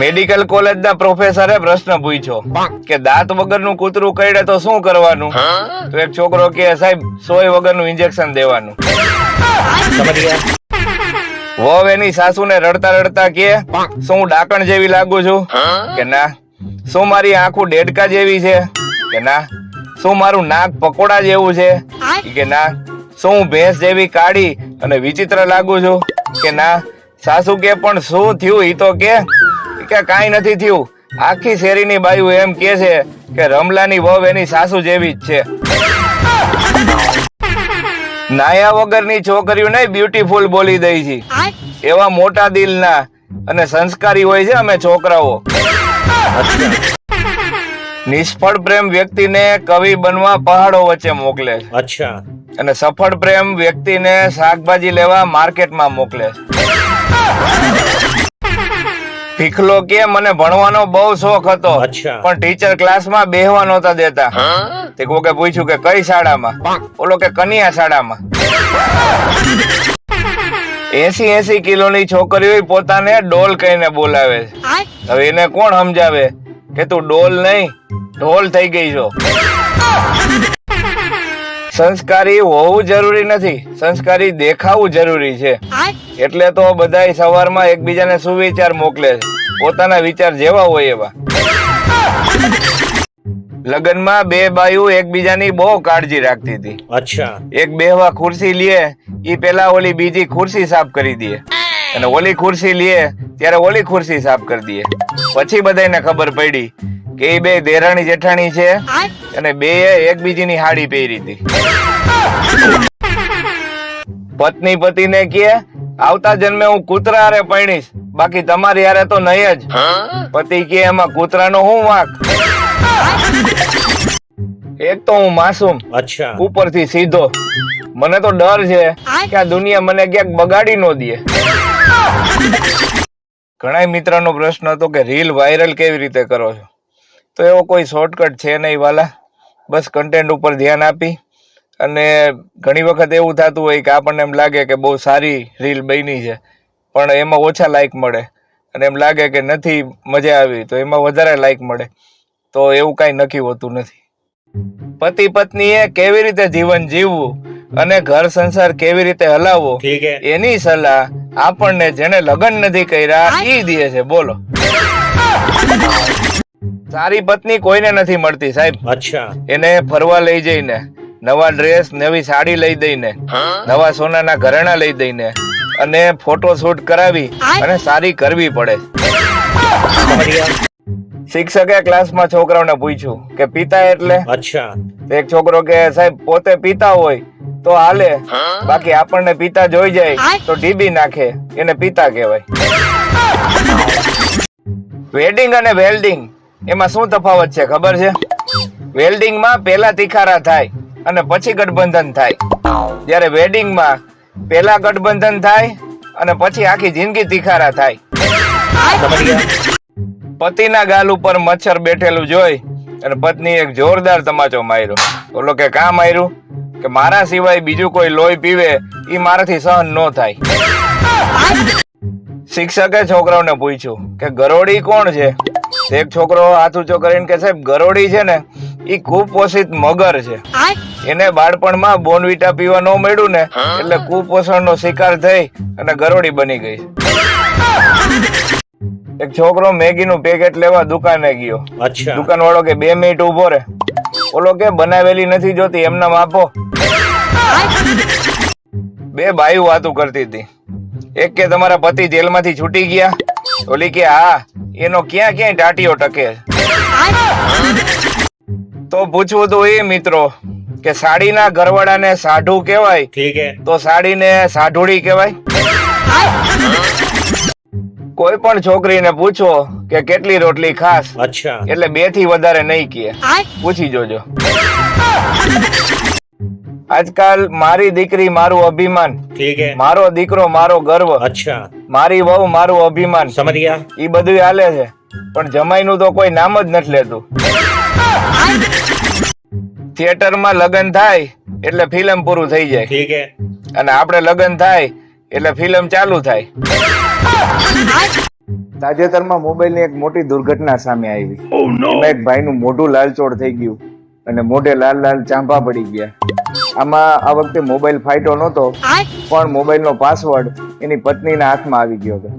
Medical કોલેજના પ્રોફેસરે પ્રશ્ન પૂછ્યો કે દાંત વગરનું કૂતરું કરડે તો શું કરવાનું? તો એક છોકરો કે સાહેબ સોય વગરનું ઇન્જેક્શન દેવાનું. સમજ ગયા વહુ એની સાસુને રડતા રડતા કે શું હું ડાકણ જેવી લાગુ છું? કે ના. શું મારી આંખું ડેડકા જેવી છે? કે ના. શું મારું નાક પકોડા જેવું છે? કે ના. શું હું ભેંસ જેવી કાળી અને વિચિત્ર લાગુ છું? કે ના. સાસુ કે પણ શું થયું? ઈ તો કે કે કાંઈ નથી થયું. આખી શેરીની બાયુ એમ કે છે કે રમલાની વહુ એની સાસુ જેવી જ છે. નાયા વગરની છોકરીઓ ને બ્યુટીફુલ બોલી દઈ છે. એવા મોટા દિલના અને સંસ્કારી હોય છે અમે છોકરાઓ. નિષ્ફળ પ્રેમ વ્યક્તિને કવિ બનવા પહાડો વચ્ચે મોકલે છે. અચ્છા. અને સફળ પ્રેમ વ્યક્તિને શાકભાજી લેવા માર્કેટમાં મોકલે છે. ભીખલો કે મને ભણવાનો બહુ શોખ હતો. પણ ટીચર ક્લાસમાં બેહવા નહોતા દેતા. તે કોકે પૂછ્યું કે કઈ શાળામાં? ઓલો કે કન્યા શાળામાં. એસી એસી કિલોની છોકરીઓ પોતાને ડોલ કહીને બોલાવે છે. હવે એને કોણ સમજાવે? કે તું ડોલ નહીં ઢોલ થઈ ગઈ છો. સંસ્કારી હોવું જરૂરી નથી. સંસ્કારી દેખાવું જરૂરી છે. એટલે તો બધા સવારમાં એકબીજાને સુવિચાર મોકલે છે. પોતાના વિચાર જેવા હોય એવા. લગ્નમાં બે બાયુ એકબીજાની બહુ કાળજી રાખતી હતી. અચ્છા. એક બેહવા ખુરશી લે ઈ પેલા ઓલી બીજી ખુરશી સાફ કરી દે. અને ઓલી ખુરશી લે ત્યારે ઓલી ખુરશી સાફ કરી દે. પછી બધાને ખબર પડી કે એ બે દેરાણી જેઠાણી છે અને બે એકબીજીની હાડી પહેરી હતી. પત્ની પતિને કે આવતા જન્મે હું કૂતરા હારે પરણીશ બાકી તમારી હારે તો નહીં જ. પતિ કે એમાં કૂતરાનો હું વાંક? એક તો હું માસૂમ અચ્છા. ઉપરથી સીધો. મને તો ડર છે કે આ દુનિયા મને ક્યાંક બગાડી નો દે. ઘણા મિત્રનો પ્રશ્ન હતો કે રીલ વાયરલ કેવી રીતે કરો છો? તો એવો કોઈ શોર્ટકટ છે નહીં વાલા. બસ કન્ટેન્ટ ઉપર ધ્યાન આપી અને ઘણી વખત એવું થતું હોય કે આપણને એમ લાગે કે બહુ સારી રીલ બની છે પણ એમાં ઓછા લાઇક મળે અને એમ લાગે કે નથી મજા આવી તો એમાં વધારે લાઇક મળે. તો એવું કાંઈ નક્કી હોતું નથી. પતિ પત્નીએ કેવી રીતે જીવન જીવવું અને ઘર સંસાર કેવી રીતે હલાવવો એની સલાહ આપણને જેને લગ્ન નથી કર્યા એ દે છે. બોલો. સારી પત્ની કોઈને નથી મળતી સાહેબ. અચ્છા. એને ફરવા લઈ જઈને નવા ડ્રેસ નવી સાડી લઈ દઈને નવા સોનાના ઘરેણા લઈ દઈને અને ફોટો શૂટ કરાવી અને સારી કરવી પડે. શિક્ષકે ક્લાસમાં છોકરાઓને પૂછ્યું કે પિતા એટલે? અચ્છા. એક છોકરો કે સાહેબ પોતે પિતા હોય તો હાલે. બાકી આપણને પિતા જોઈ જાય તો ડીબી નાખે. એને પિતા કહેવાય. વેડિંગ અને વેલ્ડિંગ એમાં શું તફાવત છે ખબર છે? વેલ્ડિંગમાં પહેલા તિખારા થાય અને પછી ગઠબંધન થાય. જ્યારે વેડિંગમાં પહેલા ગઠબંધન થાય અને પછી આખી જિંદગી તિખારા થાય. પતિના ગાલ ઉપર મચ્છર બેઠેલું જોઈ અને પત્ની એક જોરદાર તમાચો માર્યો. બોલો કે કા માર્યું? કે મારા સિવાય બીજું કોઈ લોહી પીવે એ મારાથી સહન ન થાય. શિક્ષકે છોકરાઓને પૂછ્યું કે ગરોડી કોણ છે? એક છોકરો હાથ ઊંચો કરીને કે સાહેબ ગરોડી છે ને ઈ કુપોષિત મગર છે. એને બાળપણમાં બોનવીટા પીવા ન મળ્યું ને એટલે કુપોષણનો શિકાર થઈ અને ગરોડી બની ગઈ એક છોકરો મેગી નું પેકેટ લેવા દુકાને ગયો. દુકાન વાળો કે બે મિનિટ ઊભો રે. ઓલો કે બનાવેલી નથી જોતી એમના આપો. બે બાયું વાતું કરતી હતી. એક કે તમારા પતિ જેલમાંથી છૂટી ગયા? ઓલી કે હા એનો ક્યાં ક્યાંય ડાટીઓ ટકે? તો પૂછવું તો એ મિત્રો કે સાડીના ઘરવાળાને સાઢું કહેવાય? ઠીક હે. તો સાડીને સાઢુડી કહેવાય? કોઈ પણ છોકરીને પૂછો કે કેટલી રોટલી ખાસ? અચ્છા. એટલે બેથી વધારે નહીં કહે. પૂછી જોજો. આજકાલ મારી દીકરી મારું અભિમાન. ઠીક હે. મારો દીકરો મારો ગર્વ. અચ્છા. મારી વહુ મારું અભિમાન. સમજ ગયા ઈ બધું હાલે છે. પણ જમાઈનું તો કોઈ નામ જ નથી લેતું. થિયેટરમાં લગ્ન થાય એટલે ફિલ્મ પૂરું થઈ જાય. ઠીક હે. અને આપણે લગ્ન થાય એટલે ફિલ્મ ચાલુ થાય. તાજેતરમાં મોબાઈલની એક મોટી દુર્ઘટના સામે આવી. એમાં એક ભાઈનું મોઢું લાલચોળ થઈ ગયું. અને મોઢે લાલ લાલ ચાંપા પડી ગયા. આમાં આ વખતે મોબાઈલ ફાટ્યો નહોતો પણ મોબાઈલ નો પાસવર્ડ એની પત્નીના હાથમાં આવી ગયો હતો.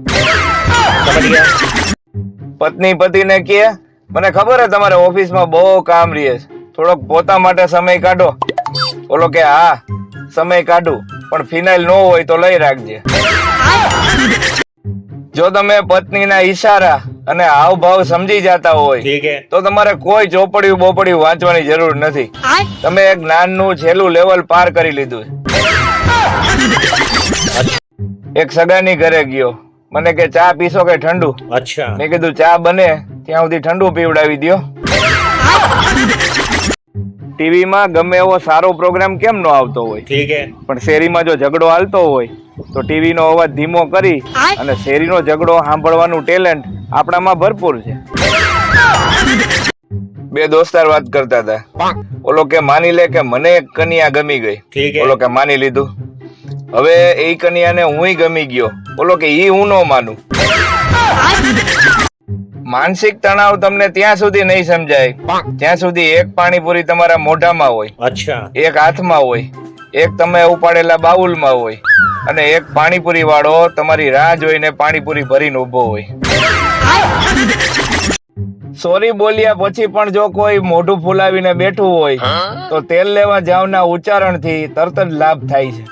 પત્ની પતિને કે મને ખબર હે તમારે ઓફિસમાં બહુ કામ રહે છે. થોડોક પોતા માટે સમય કાઢો. ઓલો કે હા સમય કાઢું પણ ફિનાઇલ ન હોય તો લઈ રાખજે. જો તમે પત્નીના ઈશારા અને હાવભાવ સમજી જતા હોય તો તમારે કોઈ ચોપડિયું બોપડિયું વાંચવાની જરૂર નથી. તમે એક જ્ઞાનનું છેલ્લું લેવલ પાર કરી લીધું એક સગાની ઘરે ગયો. મને કે ચા પીશો કે ઠંડુ? અચ્છા. મેં કીધું ચા બને ત્યાં સુધી ઠંડુ પીવડાવી દો ટીવીમાં ગમે એવો સારો પ્રોગ્રામ કેમ નો આવતો હોય? ઠીક હે. પણ શેરીમાં જો ઝઘડો હાલતો હોય તો ટીવી નો અવાજ ધીમો કરી અને શેરીનો ઝઘડો સાંભળવાનું ટેલેન્ટ આપણામાં ભરપૂર છે. બે દોસ્તાર વાત કરતા હતા. ઓલો કે માની લે કે મને એક કન્યા ગમી ગઈ. ઓલો કે માની લીધું. હવે એ કન્યાને હું ગમી ગયો. ઓલો કે ઈ હું ન માનું. માનસિક તણાવ તમને ત્યાં સુધી નહીં સમજાય. ત્યાં સુધી એક પાણીપુરી તમારા મોઢામાં હોય. અચ્છા. એક હાથમાં હોય. એક તમે ઉપાડેલા બાઉલમાં હોય. અને એક પાણીપુરી વાળો તમારી રાહ જોઈને પાણીપુરી ભરીને ઊભો હોય. સોરી બોલ્યા પછી પણ જો કોઈ મોઢું ફુલાવીને બેઠું હોય તો તેલ લેવા જાવના ઉચ્ચારણથી તરત જ લાભ થાય છે.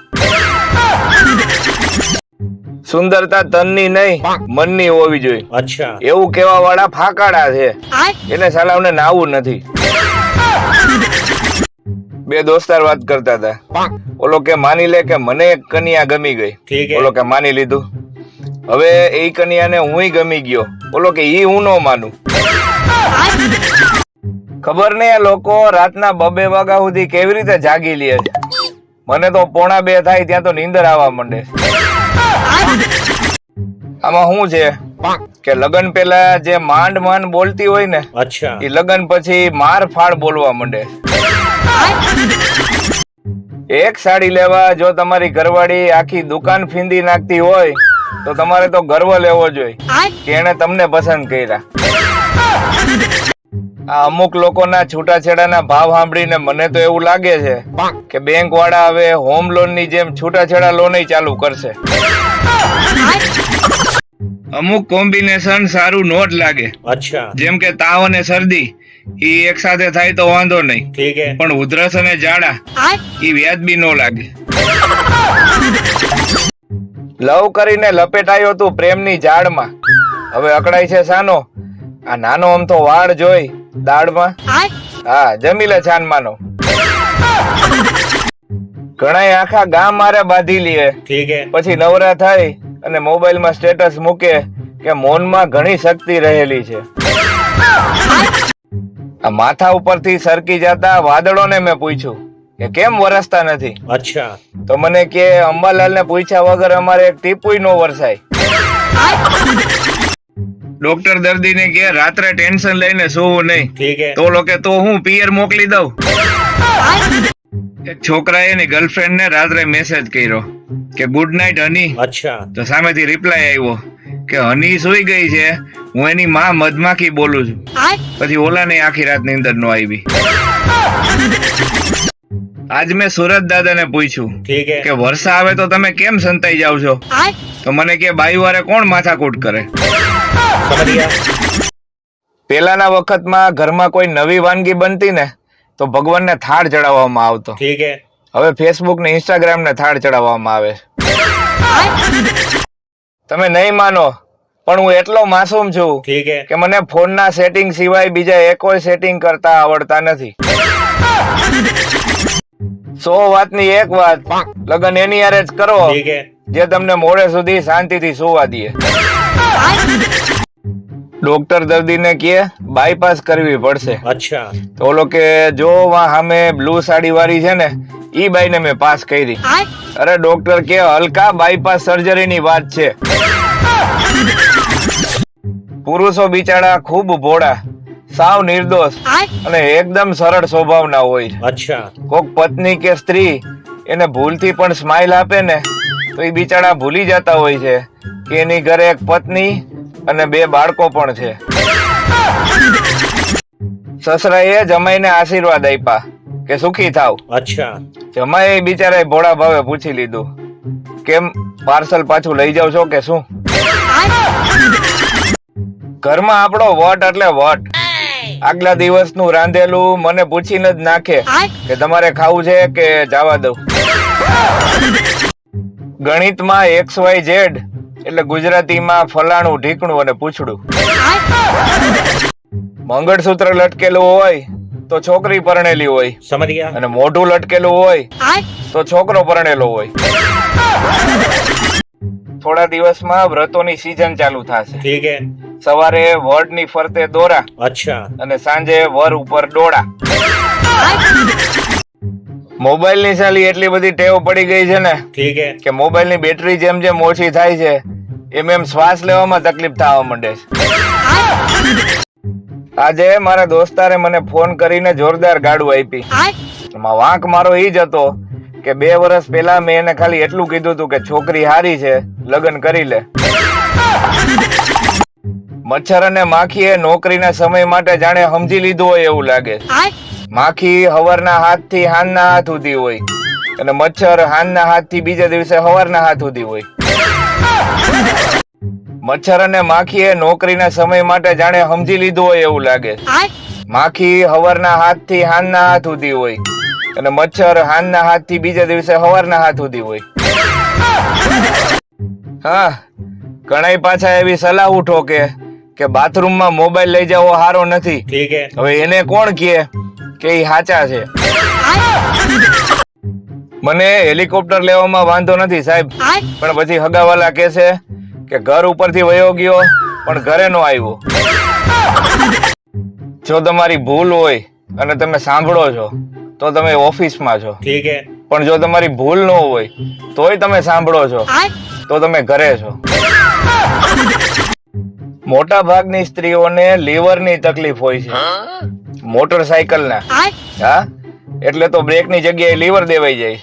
સુંદરતા તનની નહીં મનની હોવી જોઈએ. અચ્છા. એવું કેવા વાળા ફાકાડા છે એટલે સાલાવને નાવું નથી. બે દોસ્તાર વાત કરતા હતા. ઓલો કે માની લે કે મને કન્યા ગમી ગઈ. ઓલો કે માની લીધું. હવે એ કન્યાને હું ગમી ગયો. ઓલો કે ઈ હું નો માનું. ખબર નઈ લોકો રાતના બબે વાગા સુધી કેવી રીતે જાગી લે છે. મને તો પોણા બે થાય ત્યાં તો નીંદર આવવા માંડે આમાં શું છે? કે લગન પેલા જે માંડ માંડ બોલતી હોય ને અચ્છા. એ લગન પછી માર ફાડ બોલવા માંડે. એક સાડી લેવા જો તમારી ઘરવાળી આખી દુકાન ફીંદી નાખતી હોય તો તમારે તો ગર્વ લેવો જોઈએ. કે એને તમને પસંદ કર્યા. આ અમુક લોકોના છૂટાછેડાના ભાવ સાંભળીને મને તો એવું લાગે છે કે બેંક વાળા હવે હોમ લોનની જેમ છૂટાછેડા લોન ચાલુ કરશે. અમુક કોમ્બિનેશન સારું નોટ લાગે. અચ્છા. જેમ કે તાવ અને શરદી એ એક સાથે થાય તો વાંધો નહીં. ઠીક હે. પણ ઉધરસ અને ઝાડા એ વ્યાજબી નો લાગે. લવ કરીને લપેટાયો તું પ્રેમની જાળમાં હવે અકળાય છે સાનો. આ નાનો આમ તો વાળ જોઈ દાળમાં હા જમી લે છાન માનો. ઘણા આખા ગામ મારે બાંધી લે ઠીક હે. પછી નવરા થાય અને મોબાઈલમાં સ્ટેટસ મૂકે કે મોનમાં ઘણી શક્તિ રહેલી છે. આ માથા ઉપરથી સરકી જતા વાદળોને મેં પૂછ્યું કે કેમ વરસતા નથી? અચ્છા. તો મને કે અંબાલાલ ને પૂછ્યા વગર અમારે એક ટીપુય નો વરસાય. ડોક્ટર દર્દી ને કે રાત્રે ટેન્શન લઈને સુવું નહીં. તો લોકો તો હું પિયર મોકલી દઉં. એક છોકરાએ એની ગર્લફ્રેન્ડને રાત્રે મેસેજ કર્યો કે ગુડ નાઇટ હની અચ્છા. તો સામેથી રિપ્લાય આવ્યો કે હની સુઈ ગઈ છે. હું એની માં મધમાખી બોલું છું. પછી ઓલાને આખી રાત નીંદર નો આવી. આજ મેં સુરત દાદા ને પૂછ્યું કે વર્ષા આવે તો તમે કેમ સંતાઈ જાવ છો? તો મને કે બાઈવારે કોણ માથાકૂટ કરે? પેલાના વખતમાં ઘરમાં કોઈ નવી વાનગી બનતી ને તો ભગવાન ને થાળ ચડાવવામાં આવતો. ઠીક હે. હવે ફેસબુક ને ઇન્સ્ટાગ્રામ ને થાળ ચડાવવામાં આવે. તમે નહીં માનો પણ હું એટલો માસૂમ છું ઠીક હે. કે મને ફોન ના સેટિંગ સિવાય બીજા એકોય સેટિંગ કરતા આવડતા નથી. સો વાતની એક વાત લગન એની યારે જ કરો જે તમને મોડે સુધી શાંતિથી સુવા દે. ડોક્ટર દર્દીને કે બાયપાસ કરવી પડશે. અચ્છા. તો ઓલો કે જો સામે બ્લુ સાડી વાળી છે ને ઈ બાઈને મેં પાસ કરી. અરે ડોક્ટર કે હલકા બાયપાસ સર્જરી ની વાત છે. પુરુષો બિચારા ખૂબ ભોળા સાવ નિર્દોષ અને એકદમ સરળ સ્વભાવના હોય અચ્છા. કોક પત્ની કે સ્ત્રી એને ભૂલથી પણ સ્માઇલ આપે ને તો એ બિચારા ભૂલી જતા હોય છે કે એની ઘરે એક પત્ની અને બે બાળકો પણ છે. સસરાએ જમાઈને આશીર્વાદ આપ્યા કે સુખી થાવ. અચ્છા. જમાઈ બિચારા ભોળા ભાવે પૂછી લીધું. કેમ પાર્સલ પાછું લઈ જાવ છો કે શું? ઘરમાં આપણો વટ એટલે વટ. આગલા દિવસનું રાંધેલું મને પૂછીને જ નાખે કે તમારે ખાવું છે કે જવા દઉં. ગણિતમાં એક્સ વાય ઝેડ એટલે ગુજરાતીમાં ફલાણું ઢીકણું અને પૂછડું. મંગળસૂત્ર લટકેલું હોય તો છોકરી પરણેલી હોય. અને મોઢું લટકેલું હોય તો છોકરો પરણેલો હોય. થોડા દિવસમાં વ્રતોની સીઝન ચાલુ થશે. ઠીક સવારે વડની ફરતે દોરા અચ્છા. અને સાંજે વર ઉપર ડોળા. મોબાઈલની સાલી એટલી બધી ટેવ પડી ગઈ છે ને ઠીક કે મોબાઈલની બેટરી જેમ જેમ ઓછી થાય છે એમ એમ શ્વાસ લેવામાં તકલીફ થવા માંડે છે. આજે મારા દોસ્તારે મને ફોન કરીને જોરદાર ગાડું આપી. એમાં વાંક મારો ઈ જ હતો કે બે વર્ષ પહેલા મેં એને ખાલી એટલું કીધું હતું કે છોકરી હારી છે, લગ્ન કરી લે. મચ્છર અને માખીએ નોકરીના સમય માટે જાણે સમજી લીધું હોય એવું લાગે માખી હવારના હાથથી હાનના હાથ સુધી હોય. અને મચ્છર હાનના હાથથી બીજા દિવસે હવારના હાથ સુધી હોય. મચ્છર અને માખીએ નોકરીના સમય માટે જાણે સમજી લીધું હોય એવું લાગે. માખી હવારના હાથથી હાનના હાથ સુધી હોય. અને મચ્છર હાનના હાથથી બીજા દિવસે હવારના હાથ સુધી હોય. હા ઘણા પાછા એવી સલાહ ઉઠો કે કે બાથરૂમમાં મોબાઈલ લઈ જવો સારો નથી. હવે એને કોણ કહે કે એ સાચા છે? મને હેલિકોપ્ટર લેવામાં વાંધો નથી સાહેબ. પણ પછી હગાવાલા કે છે? કે ઘર ઉપરથી વયો ગયો પણ ઘરે નો આવ્યો. જો તમારી ભૂલ હોય અને તમે સાંભળો છો તો તમે ઓફિસમાં છો. ઠીક હે. પણ જો તમારી ભૂલ ન હોય તોય તમે સાંભળો છો. તો તમે ઘરે છો. મોટા ભાગની સ્ત્રીઓને લીવરની તકલીફ હોય છે. મોટરસાયકલ ના. હા? એટલે તો બ્રેકની જગ્યાએ લીવર દેવાઈ જાય.